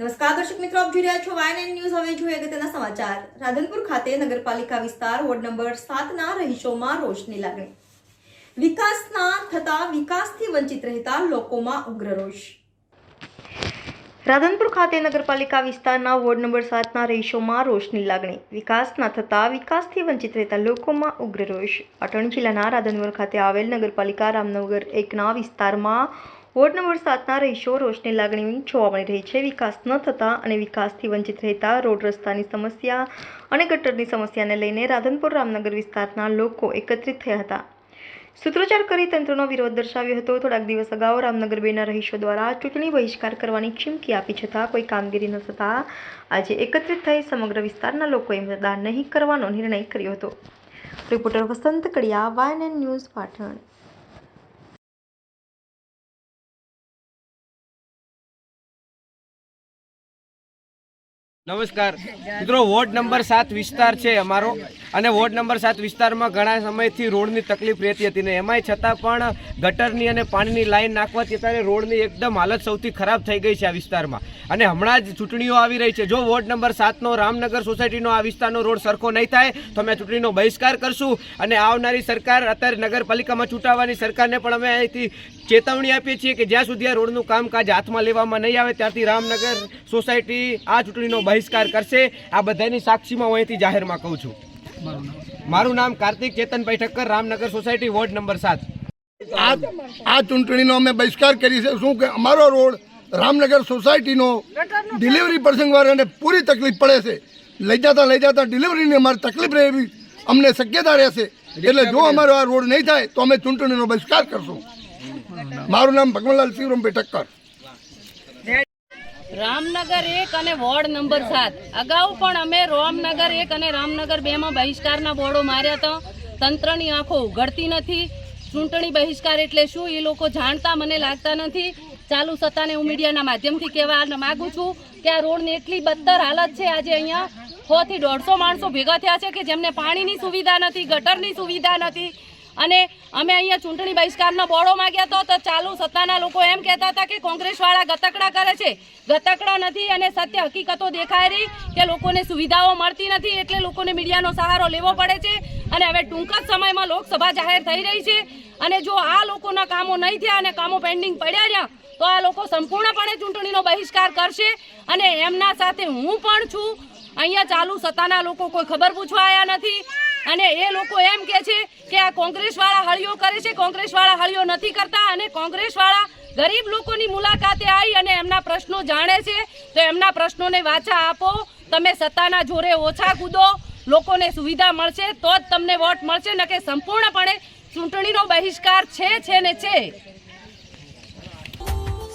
નમસ્કાર દર્શક મિત્રો, આપ જોઈ રહ્યા છો વાયન ન્યૂઝ હવે જોઈએ અગત્યના સમાચાર. રાધનપુર ખાતે નગરપાલિકા વિસ્તાર વોર્ડ નંબર સાતના રહીશોમાં રોષની લાગણી. વિકાસના થતા વિકાસથી વંચિત રહેતા લોકોમાં ઉગ્ર રોષ. રાધનપુર ખાતે નગરપાલિકા વિસ્તારના વોર્ડ નંબર સાતના રહીશોમાં રોષની લાગણી. વિકાસ ના થતા વિકાસથી વંચિત રહેતા લોકોમાં ઉગ્ર રોષ. પાટણ જિલ્લાના રાધનપુર ખાતે આવેલ નગરપાલિકા રામનગર એકના વિસ્તારમાં વોર્ડ નંબર સાતના રહીશો રોષની લાગણી જોવા મળી રહી છે. વિકાસ ન થતા અને વિકાસથી વંચિત રહેતા રોડ રસ્તાની સમસ્યા અને ગટરની સમસ્યાને લઈને રાધનપુર રામનગર વિસ્તારના લોકો એકત્રિત થયા હતા. સૂત્રોચ્ચાર કરી તંત્રનો વિરોધ દર્શાવ્યો હતો. થોડાક દિવસ અગાઉ રામનગર બેના રહીશો દ્વારા ચૂંટણી બહિષ્કાર કરવાની ચીમકી આપી છતાં કોઈ કામગીરી ન થતાં આજે એકત્રિત થઈ સમગ્ર વિસ્તારના લોકોએ મતદાન નહીં કરવાનો નિર્ણય કર્યો હતો. રિપોર્ટર વસંત કડિયા વાયન ન્યૂઝ પાટણ. નમસ્કાર. મિત્રો, વોર્ડ નંબર સાત વિસ્તાર છે અમારો. અને વોર્ડ નંબર સાત વિસ્તારમાં ઘણા સમયથી રોડની તકલીફ રહેતી હતી ને એમાંય છતાં પણ ગટરની અને પાણીની લાઈન નાખવાથી અત્યારે રોડની એકદમ હાલત સૌથી ખરાબ થઈ ગઈ છે આ વિસ્તારમાં. અને હમણાં જ ચૂંટણીઓ આવી રહી છે. જો વોર્ડ નંબર સાતનો રામનગર સોસાયટીનો આ વિસ્તારનો રોડ સરખો નહીં થાય, તો અમે ચૂંટણીનો બહિષ્કાર કરશું અને આવનારી સરકાર અત્યારે નગરપાલિકામાં ચૂંટાવાની સરકારને પણ અમે અહીંથી ચેતવણી આપીએ છીએ કે જ્યાં સુધી આ રોડનું કામકાજ હાથમાં લેવામાં નહીં આવે, ત્યાંથી રામનગર સોસાયટી આ ચૂંટણીનો બહિષ્કાર કરશે. આ બધાની સાક્ષીમાં હું અહીંથી જાહેરમાં કહું છું. મારું નામ Kartik Chetanbhai Thakkar, Ramnagar society ward number સાત. આ ચૂંટણીનો અમે બહિષ્કાર કરી છે શું કે અમારો રોડ રામનગર સોસાયટીનો ડિલિવરી પ્રસંગવાળાને પૂરી તકલીફ પડે છે. લઈ જતા લઈ જતા ડિલિવરીની અમારે તકલીફ રહે એવી અમને શક્યતા રહેશે એટલે જો અમારો આ રોડ નહીં થાય તો અમે ચૂંટણીનો બહિષ્કાર કરશું. મારું નામ ભગવાનલાલ શિવરામભાઈ ઠક્કર રામનગર એક અને વોર્ડ નંબર સાત. અગાઉ પણ અમે રામનગર એક અને રામનગર બેમાં બહિષ્કારના બોર્ડો માર્યા હતા. તંત્રની આંખો ઉઘડતી નથી. ચૂંટણી બહિષ્કાર એટલે શું? એ લોકો જાણતા મને લાગતા નથી. ચાલુ સત્તાને હું મીડિયાના માધ્યમથી કહેવા માગું છું કે આ રોડની એટલી બદતર હાલત છે. આજે અહીંયા સોથી દોઢસો માણસો ભેગા થયા છે કે જેમને પાણીની સુવિધા નથી, ગટરની સુવિધા નથી. અને અમે અહીંયા ચૂંટણી બહિષ્કારના બોર્ડો માગ્યા હતો તો ચાલુ સત્તાના લોકો એમ કહેતા હતા કે કોંગ્રેસવાળા ગતકડા કરે છે. ગતકડા નથી અને સત્ય હકીકતો દેખાય રહી કે લોકોને સુવિધાઓ મળતી નથી એટલે લોકોને મીડિયાનો સહારો લેવો પડે છે. અને હવે ટૂંક જ સમયમાં લોકસભા જાહેર થઈ રહી છે. અને જો આ લોકોના કામો નહીં થયા અને કામો પેન્ડિંગ પડ્યા રહ્યા તો આ લોકો સંપૂર્ણપણે ચૂંટણીનો બહિષ્કાર કરશે અને એમના સાથે હું પણ છું. અહીંયા ચાલુ સત્તાના લોકો કોઈ ખબર પૂછવા આવ્યા નથી. અને એ લોકો એમ કે છે કે આ કોંગ્રેસવાળા હળીઓ કરે છે, કોંગ્રેસવાળા હળીઓ નથી કરતા અને કોંગ્રેસવાળા ગરીબ લોકોની મુલાકાતે આવી અને એમના પ્રશ્નો જાણે છે. તો એમના પ્રશ્નોને વાચા આપો. તમે સત્તાના જોરે ઓછા કૂદો. લોકોને સુવિધા મળશે તો જ તમને વોટ મળશે. ન કે સંપૂર્ણપણે ચૂંટણીનો બહિષ્કાર છે છે ને છે?